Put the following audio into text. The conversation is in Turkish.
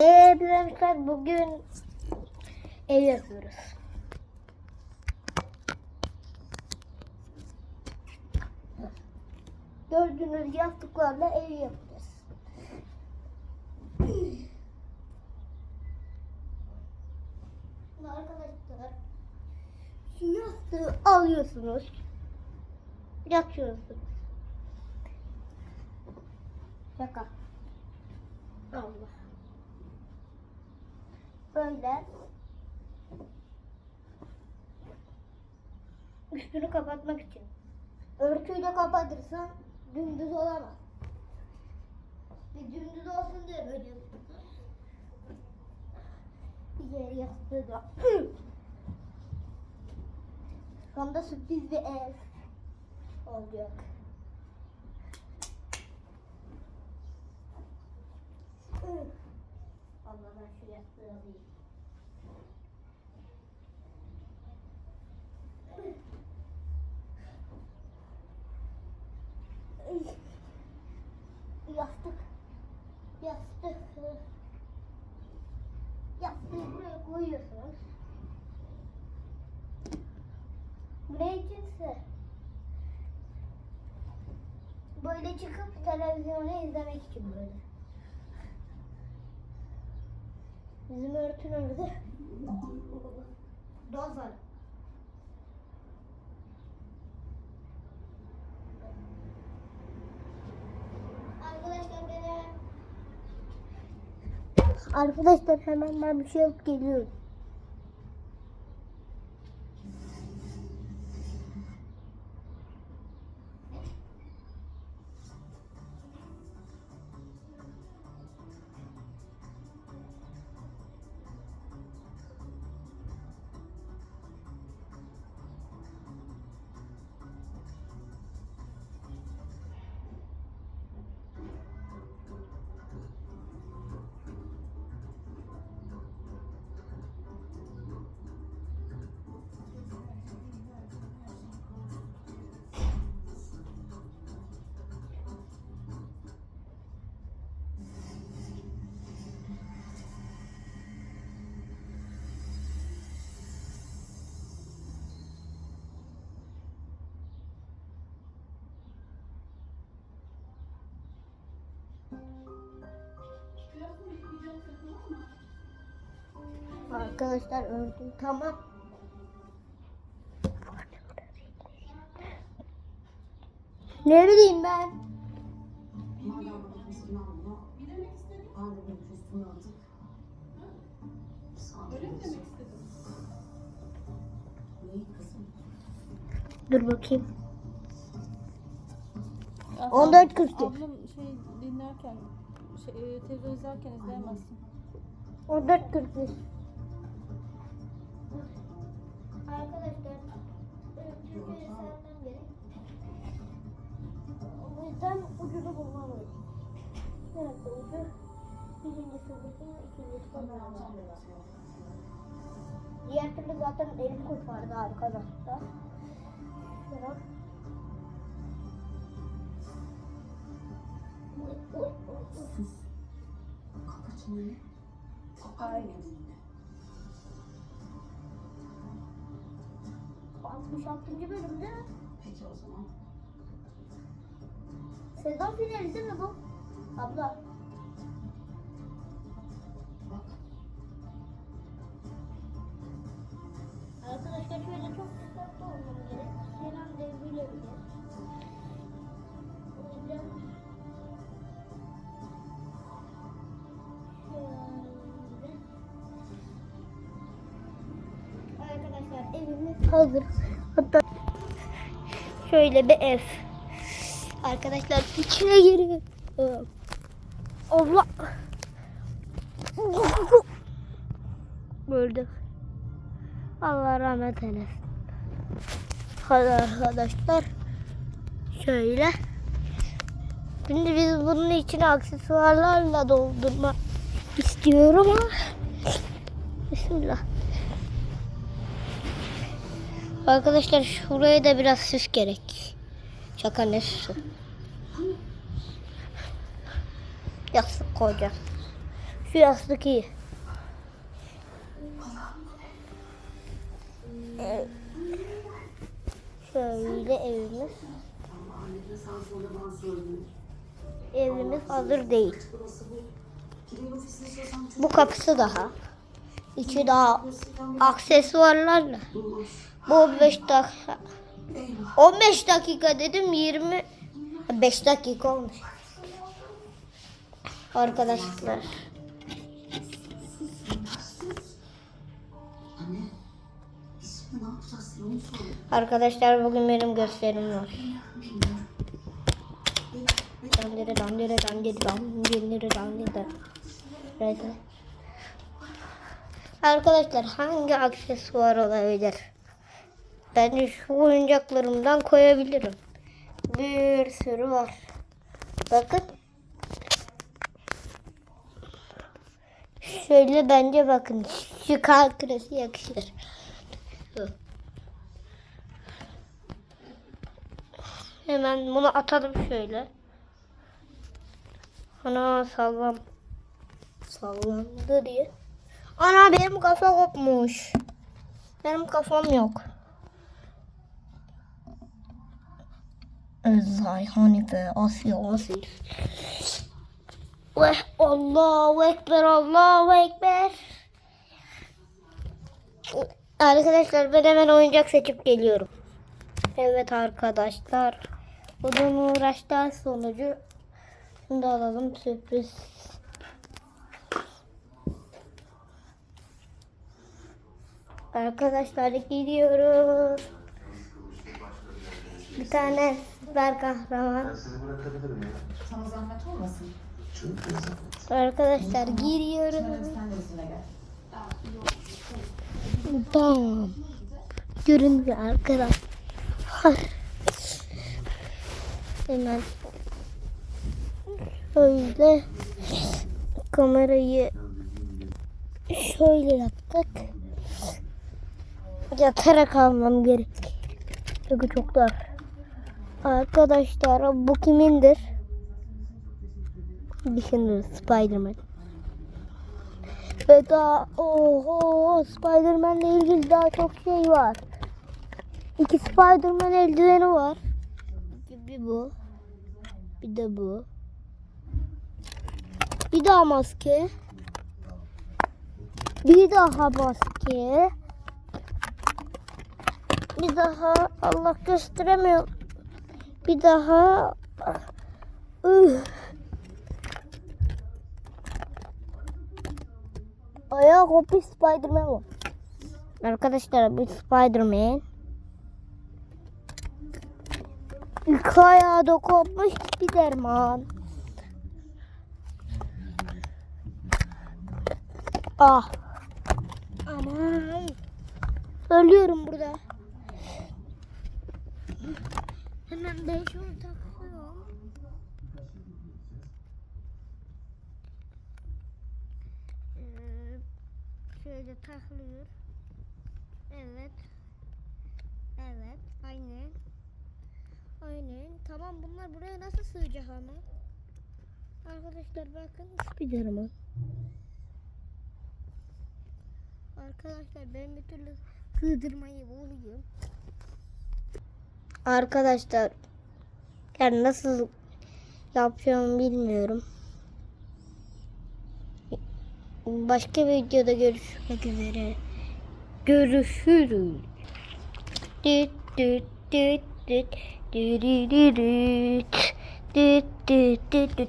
Eee bugün ev yapıyoruz. Gördüğünüz yastıklarla ev yapacağız. Arkadaşlar şu yastığı alıyorsunuz. Yatıyorsunuz. Şaka. Allah. Böyle üstünü kapatmak için. Örtüyle kapatırsan dümdüz olamaz. Bir dümdüz olsun diye böyle yere yastığı da. Şu anda sürpriz bir ev olacak. Allah ben şu yastığı alayım. Yastık. Yastık. Yastığı buraya koyuyorsunuz. Buraya içinse böyle çıkıp televizyonu izlemek için böyle. Bizim örtü nerede? Dozer. Arkadaşlar hemen ben bir şey alıp geliyorum. Arkadaşlar ördüm tamam. Ne bileyim ben. Dur bakayım. 14 42. Ablam şey dinlerken, şey, e, televizyon izlerken izleyemezsin. 14 41. Arkadaşlar Türkiye'ye saatten gerek. O yüzden ucunu bulmam lazım. Nerede ucu? Birincisi burada, ikincisi burada. Diğer türlü zaten elim kurtardı arkadaşlar. Şuna. Sus. Kapı çeneni. Sokarım 66. bölümde Peki o zaman. sezon finali değil mi bu? Abla. Bak. Arkadaşlar şöyle çok dikkatli olmam gerek. Kenan devrilebilir. Hazır. Hatta şöyle bir ev. Arkadaşlar içine giriyor. Allah. Öldük. Allah rahmet eylesin. Hadi arkadaşlar. Şöyle. Şimdi biz bunun içine aksesuarlarla doldurmak istiyorum ama. Bismillah. Arkadaşlar şuraya da biraz süs gerek. Şaka ne süsü? Yastık koyacağız. Şu yastık iyi. Şöyle evimiz. Evimiz hazır değil. Bu kapısı daha. İçi daha aksesuarlarla. Bu 15 dakika. Eyvah. 15 dakika dedim 20 5 dakika olmuş. Arkadaşlar. Arkadaşlar bugün benim gösterim var. Bilmiyorum. Dandere dandere dandere dandere dandere. Arkadaşlar hangi aksesuar olabilir? Bence şu oyuncaklarımdan koyabilirim. Bir sürü var. Bakın. Şöyle bence bakın. Şu kar küresi yakışır. Hemen bunu atalım şöyle. Ana sallam. Sallandı diye. Ana benim kafa kopmuş. Benim kafam yok. Ezay Hanife Asya Asil. Ve Allahu Ekber Allahu Ekber. Arkadaşlar ben hemen oyuncak seçip geliyorum. Evet arkadaşlar. Uzun uğraşlar sonucu Şimdi alalım sürpriz. Arkadaşlar gidiyoruz. Bir tane süper kahraman. Sizi bırakabilirim ya. Sana zahmet olmasın. Çok güzel. Arkadaşlar giriyoruz. Sen de üstüne gel. Bam. Görünüyor arkadaşlar. Hemen şöyle kamerayı şöyle yaptık. Yatarak almam gerek. Çünkü çok dar. Arkadaşlar bu kimindir? Düşünürüz Spiderman. Ve daha oho Spiderman'le ilgili daha çok şey var. İki Spiderman eldiveni var. Bir bu. Bir de bu. Bir daha maske. Bir daha maske. Bir daha Allah gösteremiyor. Bir daha Üh. Ayağı kopmuş Spiderman var. Arkadaşlar bu Spiderman. İlk ayağı da kopmuş Spiderman. Ah. Anam. Ölüyorum burada. Hemen ben şunu takıyorum. Şöyle taklıyor. Evet. Evet. Aynen. Aynen. Tamam bunlar buraya nasıl sığacak ama? Arkadaşlar bakın Spiderman. Arkadaşlar ben bir türlü sığdırmayı buluyorum. Arkadaşlar yani nasıl yapacağımı bilmiyorum. Başka bir videoda görüşmek üzere. Görüşürüz. Düt düt düt düt düt düt düt düt düt düt düt